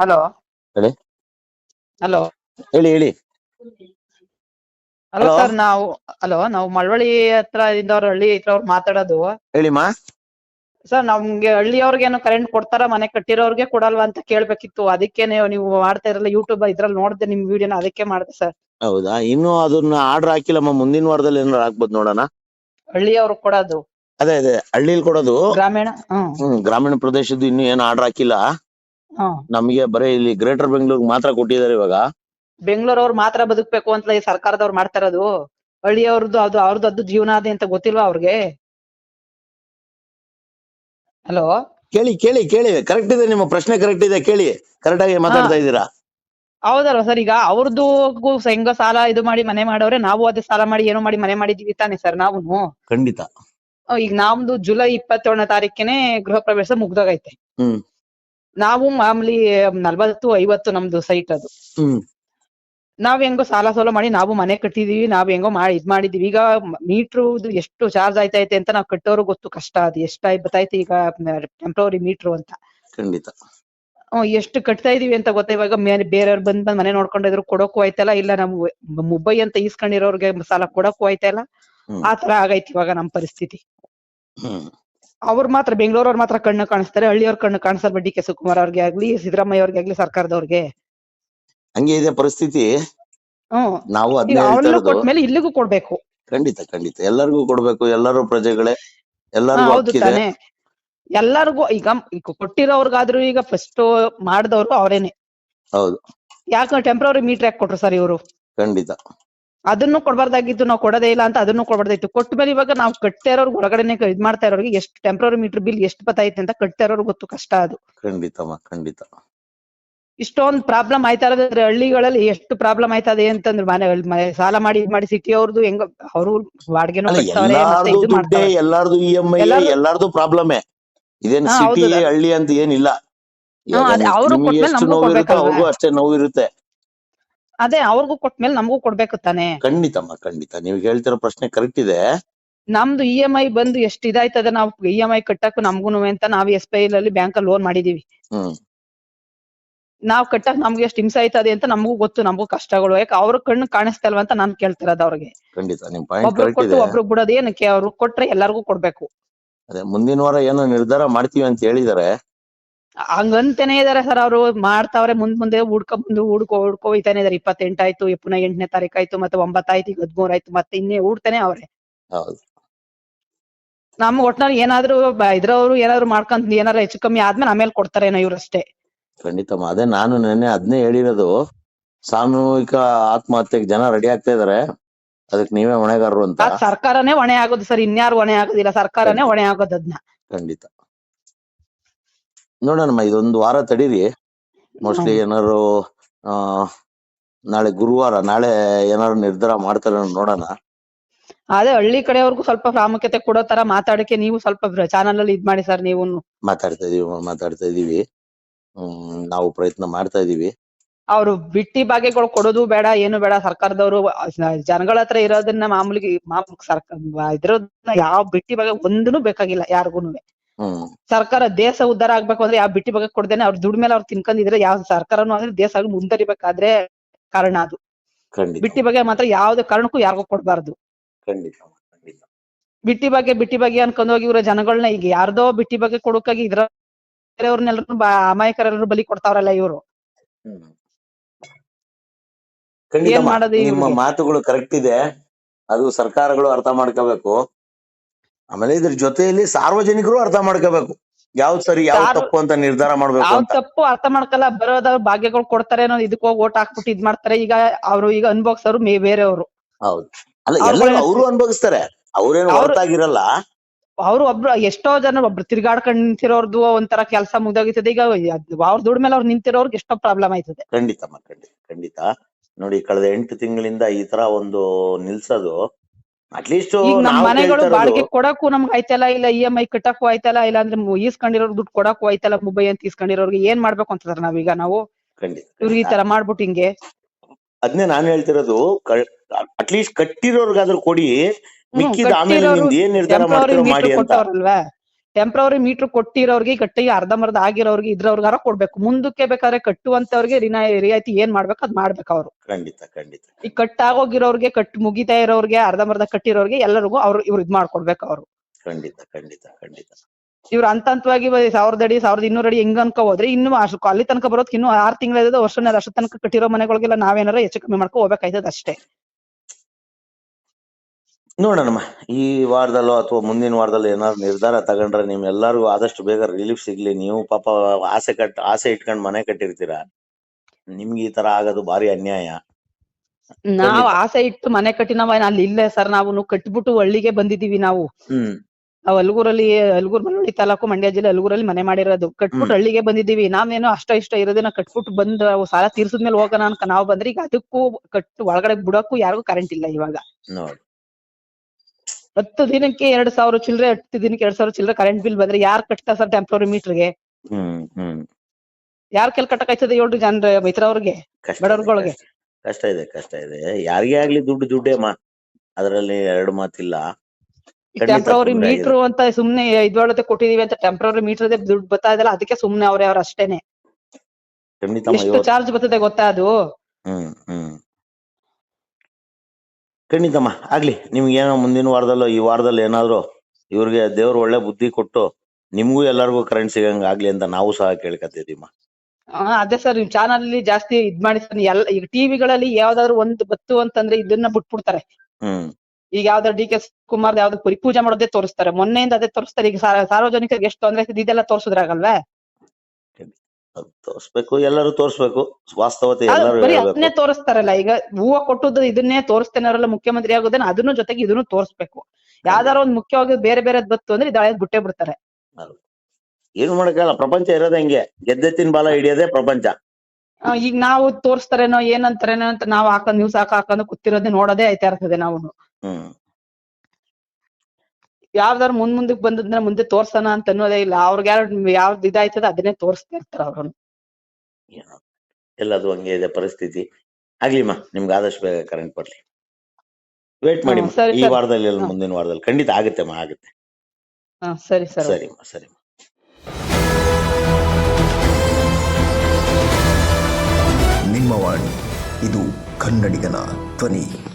Hello ಹೇಳಿ. Hello ಹೇಳಿ ಹೇಳಿ. Hello Hello. ಸರ್ ನಾವು ಹಲೋ ನಾವು ಮಳವಳ್ಳಿ ಹತ್ರ ಇದ್ದವ್ರ ಹಳ್ಳಿ ಹತ್ರ ಅವ್ರು ಮಾತಾಡೋದು. ಹೇಳಿಮ್ಮ. ಸರ್ ನಮ್ಗೆ ಹಳ್ಳಿಯವ್ರಿಗೇನು ಕರೆಂಟ್ ಕೊಡ್ತಾರ ಮನೆ ಕಟ್ಟಿರೋರ್ಗೆ ಕೊಡಲ್ವಾ ಅಂತ ಕೇಳ್ಬೇಕಿತ್ತು. ಅದಕ್ಕೆ ನೀವು ಮಾಡ್ತಾ ಇರಲ್ಲ ಯೂಟ್ಯೂಬ್ ಇದ್ರಲ್ಲಿ ನೋಡ್ದೆ ನಿಮ್ ವಿಡಿಯೋನ ಅದಕ್ಕೆ ಮಾಡ್ದೆ ಸರ್ ಹೌದಾ? ಇನ್ನು ಅದನ್ನ ಆರ್ಡರ್ ಹಾಕಿಲ್ಲಮ್ಮ ಮುಂದಿನ ವಾರದಲ್ಲಿ ಏನಾರು ಹಾಕ್ಬೋದು ನೋಡೋಣ. ಹಳ್ಳಿಯವ್ರು ಕೊಡೋದು. ಅದೇ ಅದೇ ಹಳ್ಳಿಲಿ ಕೊಡೋದು. ಗ್ರಾಮೀಣ ಹ್ಮ್. ಹ್ಮ್ ಗ್ರಾಮೀಣ ಪ್ರದೇಶದ್ದು ಇನ್ನು ಏನು ಆರ್ಡರ್ ಹಾಕಿಲ್ಲ. ನಮಗೆ ಬರೀ ಇಲ್ಲಿ ಗ್ರೇಟರ್ ಬೆಂಗಳೂರಿಗೆ ಮಾತ್ರ ಕೊಟ್ಟಿದ್ದಾರೆ ಇವಾಗ. ಬೆಂಗಳೂರವ್ರು ಮಾತ್ರ ಬದುಕ್ಬೇಕು ಅಂತ ಈ ಸರ್ಕಾರದವ್ರು ಮಾಡ್ತಾ ಇರೋದು ಹಳ್ಳಿಯವ್ರದ್ದು ಅದು ಅವ್ರದ್ದು ಅದು ಜೀವನ ಅದೇ ಅಂತ ಗೊತ್ತಿಲ್ವಾ ಅವ್ರಿಗೆ? ಹಲೋ? ಕೇಳಿ ಕೇಳಿ ಕೇಳಿ. ಕರೆಕ್ಟ್ ಇದೆ ನಿಮ್ಮ ಪ್ರಶ್ನೆ ಕರೆಕ್ಟ್ ಇದೆ ಕೇಳಿ. ಕರೆಕ್ಟ್ ಆಗಿ ಮಾತಾಡ್ತಾ ಇದ್ದೀರಾ? ಹೌದಲ್ವಾ ಸರ್ ಈಗ ಅವ್ರದ್ದು ಹೆಂಗ ಸಾಲ ಇದು ಮಾಡಿ ಮನೆ ಮಾಡವ್ರೆ ನಾವು ಅದೇ ಸಾಲ ಮಾಡಿ ಏನೋ ಮಾಡಿ ಮನೆ ಮಾಡಿದೀವಿ ತಾನೆ ಸರ್ ನಾವು ಖಂಡಿತ. ಈಗ ನಮ್ದು ಜುಲೈ ಇಪ್ಪತ್ತೇಳನೇ ತಾರೀಕಿನೇ ಗೃಹ ಪ್ರವೇಶ ಮುಗ್ದೋಗೈತೆ. ನಾವು ಮಾಮೂಲಿ ನಲ್ವತ್ತು ಐವತ್ತು ನಮ್ದು ಸೈಟ್ ಅದು. ಹ್ಮ್. ನಾವ್ ಹೆಂಗೋ ಸಾಲ ಸೋಲ ಮಾಡಿ ನಾವು ಮನೆ ಕಟ್ಟಿದೀವಿ ನಾವ್ ಹೆಂಗೋ ಮಾಡಿ ಇದ್ ಮಾಡಿದೀವಿ. ಈಗ ಮೀಟ್ರು ಎಷ್ಟು ಚಾರ್ಜ್ ಆಯ್ತೈತೆ ಅಂತ ನಾವ್ ಕಟ್ಟೋರು ಗೊತ್ತು ಕಷ್ಟ ಅದು. ಎಷ್ಟಾಯ್ ಬತ್ತೈತೆ ಈಗ ಟೆಂಪ್ರವರಿ ಮೀಟ್ರು ಅಂತ. ಖಂಡಿತ. ಹ್ಮ್, ಎಷ್ಟು ಕಟ್ತಾ ಇದೀವಿ ಅಂತ ಗೊತ್ತಾ ಇವಾಗ ಮೇಲೆ ಬೇರೆಯವ್ರು ಬಂದ್ ಬಂದ್ ಮನೆ ನೋಡ್ಕೊಂಡಿದ್ರು ಕೊಡೋಕು ಆಯ್ತಲ್ಲ ಇಲ್ಲ. ನಮ್ ಮುಂಬೈ ಅಂತ ಈಸ್ಕೊಂಡಿರೋರ್ಗೆ ಸಾಲ ಕೊಡಕ್ಕೂ ಆಯ್ತಲ್ಲ ಹ್ಮ್. ಆ ತರ ಆಗೈತಿ ಇವಾಗ ನಮ್ ಪರಿಸ್ಥಿತಿ. ಹ್ಮ್. ಅವ್ರು ಮಾತ್ರ ಬೆಂಗಳೂರವ್ರು ಮಾತ್ರ ಕಣ್ಣು ಕಾಣಿಸ್ತಾರೆ ಹಳ್ಳಿಯವ್ರ ಕಣ್ಣು ಕಾಣಿಸಲ್ಲ ಡಿ ಕೆ ಶಿವಕುಮಾರ್ ಅವ್ರಿಗೆ ಆಗ್ಲಿ ಸಿದ್ದರಾಮಯ್ಯ ಅವ್ರಿಗೆ ಆಗ್ಲಿ ಸರ್ಕಾರದವ್ರಿಗೆ. ಹಂಗೆ ಇದೆ ಪರಿಸ್ಥಿತಿ. ಹ್ಮ್. ನಾವು ಈಗ ಅದನ್ನೇ ಹೇಳ್ತಾ ಅವ್ರಿಗೂ ಇರೋದು ಕೊಟ್ಮೇಲೆ ಇಲ್ಲಿಗೂ ಕೊಡ್ಬೇಕು. ಖಂಡಿತ ಖಂಡಿತ. ಎಲ್ಲರಿಗೂ ಕೊಡ್ಬೇಕು ಎಲ್ಲರೂ ಪ್ರಜೆಗಳೇ ಎಲ್ಲರೂ ಎಲ್ಲರಿಗೂ ಹೌದು ಹಕ್ಕಿದೆ. ತಾನೇ. ಎಲ್ಲರಿಗೂ ಈಗ ಈಗ ಕೊಟ್ಟಿರೋರ್ಗಾದ್ರೂ ಈಗ ಫಸ್ಟ್ ಮಾಡಿದವ್ರು ಅವರೇನೆ. ಹೌದು. ಯಾಕೆ ಟೆಂಪ್ರವರಿ ಮೀಟರ್ ಯಾಕೆ ಕೊಟ್ರು ಸರ್ ಇವರು? ಖಂಡಿತ. ಅದನ್ನು ಕೊಡಬಾರ್ದಾಗಿತ್ತು ನಾವು ಕೊಡೋದೇ ಇಲ್ಲ ಅಂತ ಅದನ್ನು ಕೊಡಬಾರ್ದಾಗಿತ್ತು. ಕೊಟ್ಟ ಮೇಲೆ ಇವಾಗ ನಾವು ಕಟ್ತಾ ಇರೋರ್ಗೆ ಹೊರಗಡೆನೆ ಇದ್ ಮಾಡ್ತಾ ಇರೋರಿಗೆ ಎಷ್ಟು ಟೆಂಪ್ರವರಿ ಮೀಟರ್ ಬಿಲ್ ಎಷ್ಟು ಬತ್ತೈತೆ ಅಂತ ಕಟ್ತಾ ಇರೋರ್ಗೆ ಗೊತ್ತು ಕಷ್ಟ ಅದು. ಖಂಡಿತಮ್ಮ ಖಂಡಿತ. ಇಷ್ಟೊಂದು ಪ್ರಾಬ್ಲಮ್ ಆಯ್ತಾ ಇರೋದ್ರೆ ಹಳ್ಳಿಗಳಲ್ಲಿ ಎಷ್ಟು ಪ್ರಾಬ್ಲಮ್ ಆಯ್ತದೆ ಅಂತಂದ್ರೆ ಮನೆ ಸಾಲ ಮಾಡಿ ಇದ್ ಮಾಡಿ ಸಿಟಿ ಅವ್ರದ್ದು ಹೆಂಗ ಅವರು ಬಾಡಿಗೆನೂ ಎಲ್ಲಾರ್ದು ಇದು ಇ ಎಂ ಐ ಎಲ್ಲಾರ್ದು- ಪ್ರಾಬ್ಲಮೇ ಇದೇನ್ ಸಿಟಿ ಹಳ್ಳಿ ಅಂತ ಏನಿಲ್ಲ? ಅವ್ರಿಗೂ ಅಷ್ಟೇ ನೋವು ಇರುತ್ತೆ ಅದೇ ಅವ್ರಿಗೂ ಕೊಟ್ಮೇಲೆ ನಮಗೂ ಕೊಡ್ಬೇಕು ತಾನೆ. ಖಂಡಿತಮ್ಮ ಖಂಡಿತ. ನೀವು ಹೇಳ್ತಿರೋ ಪ್ರಶ್ನೆ ಕರೆಕ್ಟ್ ಇದೆ. ನಮ್ದು ಇ ಎಂ ಐ ಬಂದು ಎಷ್ಟು ಇದಾಯ್ತದೆ ನಾವು ಇ ಎಂ ಐ ಕಟ್ಟಕ್ ನಮ್ಗೂನು ಅಂತ ನಾವು ಎಸ್ ಬಿ ಐ ಅಲ್ಲಿ ಬ್ಯಾಂಕ್ ಅಲ್ಲಿ ಲೋನ್ ಮಾಡಿದೀವಿ. ಹ್ಮ್. ನಾವ್ ಕಟ್ಟಕ್ ನಮ್ಗೆ ಎಷ್ಟು ಹಿಂಸೆ ಆಯ್ತದೆ ಅಂತ ನಮಗೂ ಗೊತ್ತು ನಮಗೂ ಕಷ್ಟಗಳು. ಯಾಕೆ ಅವ್ರ ಕಣ್ಣು ಕಾಣಿಸ್ತಲ್ವ ಅಂತ ನಾನ್ ಕೇಳ್ತಿರೋದು ಅವ್ರಿಗೆ. ಖಂಡಿತ ನಿಮ್ ಪಾಯಿಂಟ್ ಒಬ್ರು ಕರೆಕ್ಟ್ ಕೊಟ್ಟು ಇದೆ. ಒಬ್ರು ಬಿಡೋದು ಏನಕ್ಕೆ? ಅವ್ರು ಕೊಟ್ರೆ ಎಲ್ಲಾರ್ಗೂ ಕೊಡ್ಬೇಕು. ಅದೇ ಮುಂದಿನ ವಾರ ಏನೋ ನಿರ್ಧಾರ ಮಾಡ್ತೀವಿ ಅಂತ ಹೇಳಿದಾರೆ. ಹಂಗಂತಾನೆ ಇದಾರೆ ಸರ್ ಅವ್ರು ಮಾಡ್ತಾವ್ರೆ ಮುಂದ್ ಮುಂದೆ ಹುಡ್ಕೊ ಬಂದು ಹುಡ್ಕೊ ಹುಡ್ಕೊ ಹೋಯ್ತಾನೆ ಇದಾರೆ. ಇಪ್ಪತ್ತೆಂಟಾಯ್ತು ಪುನಃ ಎಂಟನೇ ತಾರೀಕು ಆಯ್ತು ಮತ್ತೆ ಒಂಬತ್ತಾಯ್ತು ಈಗ ಹದ್ಮೂರ್ ಆಯ್ತು ಮತ್ತೆ ಇನ್ನೇ ಹುಡ್ತಾನೆ ಅವ್ರೆ. ಹೌದು. ನಮ್ ಒಟ್ನಲ್ಲಿ ಏನಾದ್ರು ಇದ್ರವ್ರು ಏನಾದ್ರು ಮಾಡ್ಕೊಂತ ಏನಾರ ಹೆಚ್ಚು ಕಮ್ಮಿ ಆದ್ಮೇಲೆ ಆಮೇಲೆ ಕೊಡ್ತಾರೇನೋ ಇವ್ರಷ್ಟೇ. ಖಂಡಿತಮ್ಮ ಅದೇ ನಾನು ನೆನ್ನೆ ಅದನ್ನೇ ಹೇಳಿರೋದು. ಸಾಮೂಹಿಕ ಆತ್ಮಹತ್ಯೆಗೆ ಜನ ರೆಡಿ ಆಗ್ತಾ ಇದಾರೆ. ಅದಕ್ಕೆ ನೀವೇ ಹೊಣೆಗಾರರು ಅಂತ. ಸರ್ಕಾರನೇ ಹೊಣೆ ಆಗೋದು ಸರ್ ಇನ್ಯಾರು ಹೊಣೆ ಆಗೋದಿಲ್ಲ. ಸರ್ಕಾರನೇ ಹೊಣೆ ಆಗೋದು ಅದ್ನ. ಖಂಡಿತ. ನೋಡೋಣಮ್ಮ ಇದೊಂದು ವಾರ ತಡೀರಿ. ಮೋಸ್ಟ್ಲಿ ಏನಾರು ಆ ನಾಳೆ ಗುರುವಾರ ನಾಳೆ ಏನಾರು ನಿರ್ಧಾರ ಮಾಡ್ತಾರೆ ನೋಡೋಣ. ಅದೇ ಹಳ್ಳಿ ಕಡೆಯವ್ರಿಗೂ ಸ್ವಲ್ಪ ಪ್ರಾಮುಖ್ಯತೆ ಕೊಡೋ ತರ ಮಾತಾಡಕ್ಕೆ ನೀವು ಸ್ವಲ್ಪ ಚಾನಲ್ ಅಲ್ಲಿ ಇದ್ ಮಾಡಿ ಸರ್ ನೀವು. ಮಾತಾಡ್ತಾ ಇದೀವಿ ಮಾತಾಡ್ತಾ ಇದೀವಿ. ಹ್ಮ್ ನಾವು ಪ್ರಯತ್ನ ಮಾಡ್ತಾ ಇದೀವಿ. ಅವ್ರು ಬಿಟ್ಟಿ ಭಾಗ್ಯಗಳು ಕೊಡೋದು ಬೇಡ ಏನು ಬೇಡ ಸರ್ಕಾರದವರು ಜನಗಳ ಹತ್ರ ಇರೋದನ್ನ ಮಾಮೂಲಿ ಮಾಮೂಲಿ ಸರ್ಕಾರ ಇದ್ರನ್ನ ಯಾವ ಬಿಟ್ಟಿ ಭಾಗ್ಯ ಒಂದೂ ಬೇಕಾಗಿಲ್ಲ ಯಾರಿಗೂನು ಸರ್ಕಾರ ದೇಶ ಉದ್ಧಾರ ಆಗ್ಬೇಕು ಅಂದ್ರೆ ಯಾವ ಬಿಟ್ಟಿ ಬಗ್ಗೆ ಕೊಡ್ದೇನೆ ಅವ್ರ ದುಡ್ಡು ಮೇಲೆ ಅವ್ರು ತಿನ್ಕೊಂಡಿದ್ರೆ ಯಾವ ಸರ್ಕಾರನು ಅಂದ್ರೆ ದೇಶ ಮುಂದರಿಬೇಕಾದ್ರೆ ಕಾರಣ ಅದು. ಬಿಟ್ಟಿ ಬಗ್ಗೆ ಮಾತ್ರ ಯಾವ್ದೇ ಕಾರಣಕ್ಕೂ ಯಾರಿಗೂ ಕೊಡಬಾರ್ದು. ಬಿಟ್ಟಿ ಬಗ್ಗೆ ಬಿಟ್ಟಿ ಬಗ್ಗೆ ಅನ್ಕೊಂಡ್ ಹೋಗಿ ಇವ್ರ ಜನಗಳನ್ನ ಈಗ ಯಾರ್ದೋ ಬಿಟ್ಟಿ ಬಗ್ಗೆ ಕೊಡೋಕಾಗಿ ಇದ್ರ ಬೇರೆಯವ್ರನ್ನೆಲ್ಲರೂ ಅಮಾಯಕರೆಲ್ಲರೂ ಬಲಿ ಕೊಡ್ತಾವ್ರಲ್ಲ ಇವರು. ಖಂಡಿತ ನಿಮ್ಮ ಮಾತುಗಳು ಕರೆಕ್ಟ್ ಇದೆ. ಅದು ಸರ್ಕಾರಗಳು ಅರ್ಥ ಮಾಡ್ಕೋಬೇಕು. ಆಮೇಲೆ ಇದ್ರ ಜೊತೆಯಲ್ಲಿ ಸಾರ್ವಜನಿಕರು ಅರ್ಥ ಮಾಡ್ಕೋಬೇಕು. ಯಾವ್ದು ಸರಿ ಯಾವ ತಪ್ಪು ಅಂತ ನಿರ್ಧಾರ ಮಾಡ್ಬೇಕು ಯಾವ ಅಂತ. ತಪ್ಪು ಅರ್ಥ ಮಾಡ್ಕಲ್ಲ ಬರೋದಾಗ ಭಾಗ್ಯಗಳು ಕೊಡ್ತಾರೆ ಅನ್ನೋದು ಇದಕ್ಕೆ ಹೋಗಿ ಓಟ್ ಹಾಕ್ಬಿಟ್ಟು ಇದ್ ಮಾಡ್ತಾರೆ. ಈಗ ಅವ್ರು ಈಗ ಅನ್ಭೋಗ್ಸೋರು ಮೇ ಬೇರೆಯವರು. ಹೌದು. ಅಲ್ಲ ಎಲ್ಲ ಅವರು ಅನುಭವಿಸ್ತಾರೆ. ಅವ್ರೇನು ಅವ್ರು- ಹೊರತಾಗಿರಲ್ಲ. ಅವ್ರು ಒಬ್ರು ಎಷ್ಟೋ ಜನ ಒಬ್ರು ತಿರ್ಗಾಡ್ಕೊಂಡ್ ನಿಂತಿರೋರ್ದು ಒಂಥರ ಕೆಲಸ ಮುಗ್ದೋಗಿರ್ತದೆ. ಈಗ ಅವ್ರ ದುಡ್ಡ ಮೇಲೆ ಅವ್ರು ನಿಂತಿರೋರ್ಗೆ ಎಷ್ಟೋ ಪ್ರಾಬ್ಲಮ್ ಆಯ್ತದೆ. ಖಂಡಿತ ಖಂಡಿತ ಖಂಡಿತ. ನೋಡಿ ಕಳೆದ ಎಂಟು ತಿಂಗಳಿಂದ ಈ ತರ ಒಂದು ನಿಲ್ಸೋದು ಅಟ್ಲೀಸ್ಟ್ ಈಗ ನಮ್ ಮನೆಗಳು ಬಾಡಿಗೆ ಕೊಡಕ್ಕೂ ನಮ್ಗೆ ಆಯ್ತಲ್ಲ ಇಲ್ಲ ಇ ಎಂ ಐ ಕಟ್ಟಕ್ಕೂ ಆಯ್ತಲ್ಲ ಇಲ್ಲ ಅಂದ್ರೆ ಈಸ್ಕೊಂಡಿರೋರ್ ದುಡ್ಡು ಕೊಡಕ್ಕೂ ಆಯ್ತಲ್ಲ ಮುಂಬೈ ಅಂತ ಈಸ್ಕೊಂಡಿರೋರ್ಗೆ ಏನ್ ಮಾಡ್ಬೇಕು ಅಂತ ನಾವೀಗ ನಾವು? ಇವ್ರಿಗೆ ಈ ತರ ಮಾಡ್ಬಿಟ್ಟು ಹಿಂಗೆ. ಅದನ್ನೇ ನಾನ್ ಹೇಳ್ತಿರೋದು ಅಟ್ಲೀಸ್ಟ್ ಕಟ್ಟಿರೋರ್ಗಾದ್ರೂ ಕೊಡಿ ಮಿಕ್ಕಿದ ಆಮೇಲೆ ಏನ್ ನಿರ್ಧಾರ ಮಾಡ್ತಾರೋ ಮಾಡಿ ಅಂತ. ಟೆಂಪ್ರವರಿ ಮೀಟರ್ ಕೊಟ್ಟಿರೋರ್ಗೆ ಕಟ್ಟಿ ಅರ್ಧಂಬರ್ಧ ಆಗಿರೋರ್ಗೆ ಇದ್ರವ್ರಿಗಾರ ಕೊಡ್ಬೇಕು. ಮುಂದಕ್ಕೆ ಬೇಕಾದ್ರೆ ಕಟ್ಟುವಂತವ್ರಿಗೆ ರಿನಾ ರಿಯಾಯಿತಿ ಏನ್ ಮಾಡ್ಬೇಕು ಅದ್ ಮಾಡ್ಬೇಕು ಅವ್ರು. ಖಂಡಿತ ಖಂಡಿತ. ಈ ಕಟ್ ಆಗೋಗಿರೋರ್ಗೆ ಕಟ್ ಮುಗಿತಾ ಇರೋರ್ಗೆ ಅರ್ಧಂಬರ್ಧ ಕಟ್ಟಿರೋರ್ಗೆ ಎಲ್ಲರಿಗೂ ಅವ್ರು ಇವ್ರು ಇದ್ ಮಾಡ್ಕೊಡ್ಬೇಕು ಅವ್ರು. ಖಂಡಿತ ಖಂಡಿತ ಖಂಡಿತ. ಇವ್ರು ಹಂತ ಹಂತವಾಗಿ ಸಾವಿರದ ಅಡಿ ಸಾವಿರದ ಇನ್ನೂರ ಅಡಿ ಹೆಂಗ್ ಅನ್ಕೋ ಹೋದ್ರೆ ಇನ್ನು ಅಷ್ಟು ಅಲ್ಲಿ ತನಕ ಬರೋದಕ್ಕೆ ಇನ್ನು ಆರ್ ತಿಂಗಳ ವರ್ಷನೇ ಅಷ್ಟು ತನಕ ಕಟ್ಟಿರೋ ಮನೆಗಳಿಗೆಲ್ಲ ನಾವೇನಾರ ಹೆಚ್ಚು ಕಮ್ಮಿ ಮಾಡ್ಕೊ ಹೋಗ್ಬೇಕಾಯ್ತದ ಅಷ್ಟೇ ನೋಡೋಣಮ್ಮ. ಈ ವಾರದಲ್ಲೋ ಅಥವಾ ಮುಂದಿನ ವಾರದಲ್ಲಿ ಏನಾದ್ರು ನಿರ್ಧಾರ ತಗೊಂಡ್ರೆ ನಿಮ್ ಎಲ್ಲರಿಗೂ ಆದಷ್ಟು ಬೇಗ ರಿಲೀಫ್ ಸಿಗ್ಲಿ. ನೀವು ಪಾಪ ಆಸೆ ಕಟ್ ಆಸೆ ಇಟ್ಕೊಂಡ್ ಮನೆ ಕಟ್ಟಿರ್ತೀರ? ನಿಮ್ಗೆ ಈ ತರ ಆಗೋದು ಭಾರಿ ಅನ್ಯಾಯ. ನಾವ್ ಆಸೆ ಇಟ್ಟು ಮನೆ ಕಟ್ಟಿ ನಾವ್ ಅಲ್ಲಿ ಇಲ್ಲ ಸರ್ ನಾವು ಕಟ್ಬಿಟ್ಟು ಹಳ್ಳಿಗೆ ಬಂದಿದೀವಿ ನಾವು. ಹ್ಮ್. ನಾವ್ ಅಲ್ಗೂರಲ್ಲಿ ಅಲ್ಗೂರ್ ಮಳವಳ್ಳಿ ತಾಲೂಕು ಮಂಡ್ಯ ಜಿಲ್ಲೆ ಅಲ್ಗೂರಲ್ಲಿ ಮನೆ ಮಾಡಿರೋದು. ಕಟ್ಬಿಟ್ಟು. ಹಳ್ಳಿಗೆ ಬಂದಿದೀವಿ ನಾವೇನೋ ಅಷ್ಟ ಇಷ್ಟ ಇರೋದನ್ನ ಕಟ್ಬಿಟ್ಟು ಬಂದ್ ಸಾಲ ತೀರ್ಸದ್ಮೇಲೆ ಹೋಗೋಣ ಅಂತ ನಾವ್ ಬಂದ್ರೆ ಈಗ ಅದಕ್ಕೂ ಕಟ್ ಒಳಗಡೆ ಬಿಡಕ್ಕೂ ಯಾರಿಗೂ ಕರೆಂಟ್ ಇಲ್ಲ ಇವಾಗ. ನೋಡಿ. ಹತ್ತು ದಿನಕ್ಕೆ ಎರಡ್ ಸಾವಿರ ಚಿಲ್ಲರೆ ಹತ್ತು ದಿನಕ್ಕೆ ಎರಡ್ ಸಾವಿರ ಚಿಲ್ಲರೆ ಕರೆಂಟ್ ಬಿಲ್ ಬಂದ್ರೆ ಯಾರ್ ಕಟ್ತಾ ಸರ್ ಟೆಂಪ್ರವರಿ ಮೀಟರ್ಗೆ ಹ್ಮ್ ಹ್ಮ್. ಯಾರ್ ಕೆಲ್ ಕಟ್ಟಕಾಯ್ತದೆ ಹೇಳ್ರಿ ಜನ್ರ ಮೈತ್ರವ್ರಿಗೆ ಅವ್ರಿಗೆ ಬಡವ್ರುಗಳ್ಗೆ. ಕಷ್ಟ- ಇದೆ ಕಷ್ಟ ಇದೆ ಯಾರಿಗೇ ಆಗ್ಲಿ ದುಡ್ಡು ದುಡ್ಡೇ ಮಾ ಅದ್ರಲ್ಲಿ ಎರಡು ಮಾತಿಲ್ಲ. ಟೆಂಪ್ರವರಿ ಮೀಟರ್ ಅಂತ ಸುಮ್ನೆ ಇದ್ರೊಳಗೆ ಕೊಟ್ಟಿದೀವಿ ಅಂತ ಟೆಂಪ್ರವರಿ ಮೀಟರ್ ದುಡ್ಡು ಬರ್ತಾ ಇದಲ್ಲ ಅದಕ್ಕೆ ಸುಮ್ನೆ ಅವ್ರೆ ಅವ್ರ ಅಷ್ಟೇನೆ. ಎಷ್ಟು ಚಾರ್ಜ್ ಬರ್ತದೆ ಗೊತ್ತಾ ಅದು? ಹ್ಮ್ ಹ್ಮ್. ಖಂಡಿತಮ್ಮ ಆಗ್ಲಿ ನಿಮ್ಗೆ ಏನೋ ಮುಂದಿನ ವಾರದಲ್ಲೋ ಈ ವಾರದಲ್ಲಿ ಏನಾದ್ರು ಇವ್ರಿಗೆ ದೇವ್ರು ಒಳ್ಳೆ ಬುದ್ಧಿ ಕೊಟ್ಟು ನಿಮಗೂ ಎಲ್ಲರಿಗೂ ಕರೆಂಟ್ ಸಿಗಂಗ್ ಆಗ್ಲಿ ಅಂತ ನಾವು ಸಹ ಕೇಳ್ಕತ್ತಿದೀಮ್ಮ ಆ, ಅದೇ ಸರ್ ನಿಮ್ ಚಾನಲ್ ಅಲ್ಲಿ ಜಾಸ್ತಿ ಇದ್ ಮಾಡಿ ಸರ್ ಎಲ್ಲ ಈಗ ಟಿವಿಗಳಲ್ಲಿ ಯಾವ್ದಾದ್ರು ಒಂದ್ ಬತ್ತು ಅಂತಂದ್ರೆ ಇದನ್ನ ಬಿಟ್ಬಿಡ್ತಾರೆ. ಹ್ಮ್. ಈಗ ಯಾವ್ದಾದ್ರು ಡಿ ಕೆ ಕುಮಾರ್ ಯಾವ್ದು ಪರಿಪೂಜೆ ಮಾಡೋದೇ ತೋರಿಸ್ತಾರೆ. ಮೊನ್ನೆಯಿಂದ ಅದೇ ತೋರಿಸ್ತಾರೆ. ಈಗ ಸಾರ್ವಜನಿಕರಿಗೆ ಎಷ್ಟು ತೊಂದ್ರೆ ಇದೆಲ್ಲ ತೋರ್ಸುದ್ರಾಗಲ್ವೇ? ಅದ್ ತೋರ್ಸ್ಬೇಕು ಎಲ್ಲರೂ ತೋರ್ಸ್ಬೇಕು. ವಾಸ್ತವತೆ ಅದು ಎಲ್ಲರೂ ಬರೀ ಹೇಳ್ಬೇಕು. ಅದನ್ನೇ ತೋರಿಸ್ತಾರಲ್ಲ ಈಗ ಹೂವ ಕೊಟ್ಟದ್ದು ಇದನ್ನೇ ತೋರಿಸ್ತೇನೆ ಅವರೆಲ್ಲ ಮುಖ್ಯಮಂತ್ರಿ ಆಗೋದನ್ನ ಅದನ್ನ ಜೊತೆಗೆ ಇದನ್ನು ತೋರಿಸ್ಬೇಕು. ಯಾವ್ದಾರ ಒಂದ್ ಮುಖ್ಯವಾಗಿ ಬೇರೆ ಬೇರೆ ಬತ್ತು ಅಂದ್ರೆ ಇದಾಳೆ ಬಿಟ್ಟೆ ಬಿಡ್ತಾರೆ. ಏನು ಮಾಡಕ್ಕಾಗಲ್ಲ ಪ್ರಪಂಚ ಇರೋದೇ ಹಂಗೆ. ಗೆದ್ದೆತ್ತಿನ ಬಾಲ ಹಿಡಿಯೋದೇ ಪ್ರಪಂಚ. ಆ, ಈಗ ನಾವು ತೋರಿಸ್ತಾರೇನೋ ಏನಂತಾರೇನೋ ಅಂತ ನಾವು ಹಾಕೊಂಡ್ ನ್ಯೂಸ್ ಹಾಕ ಹಾಕೊಂಡು ಕೂತಿರೋದೇ ನೋಡೋದೇ ಐತೆ ಇರ್ತದೆ ನಾವು ಹ್ಮ್. ಯಾವ್ದಾರು ಮುಂದ್ ಮುಂದಕ್ ಬಂದದ್ನ ಮುಂದೆ ತೋರ್ಸನ ಅಂತ ಅನ್ನೋದೇ ಇಲ್ಲ. ಅವ್ರಿಗೆ ಯಾರು ಯಾವ್ದು ಇದಾಯ್ತದ ಅದನ್ನೇ ತೋರಿಸ್ತಾ ಇರ್ತಾರ ಅವ್ರು. ಏನೋ. ಎಲ್ಲದು ಹಂಗೆ ಇದೆ ಪರಿಸ್ಥಿತಿ. ಆಗ್ಲಿಮ್ಮ ನಿಮ್ಗೆ ಆದಷ್ಟು ಬೇಗ ಕರೆಂಟ್ ಬರ್ಲಿ. ವೇಟ್ ಮಾಡಿ ಹ್ಮ್, ಸರಿ, ಈ ಸರಿ. ವಾರದಲ್ಲಿ ಇಲ್ಲ ಹ್ಮ್. ಮುಂದಿನ ವಾರದಲ್ಲಿ. ಖಂಡಿತ ಆಗುತ್ತೆಮ್ಮ ಆಗುತ್ತೆ. ಹಾ ಸರಿ ಸರ್. ಸರಿಮ್ಮ ಸರಿಮ್ಮ ನಿಮ್ಮ ವಾಣಿ ಇದು ಕನ್ನಡಿಗನ ಧ್ವನಿ.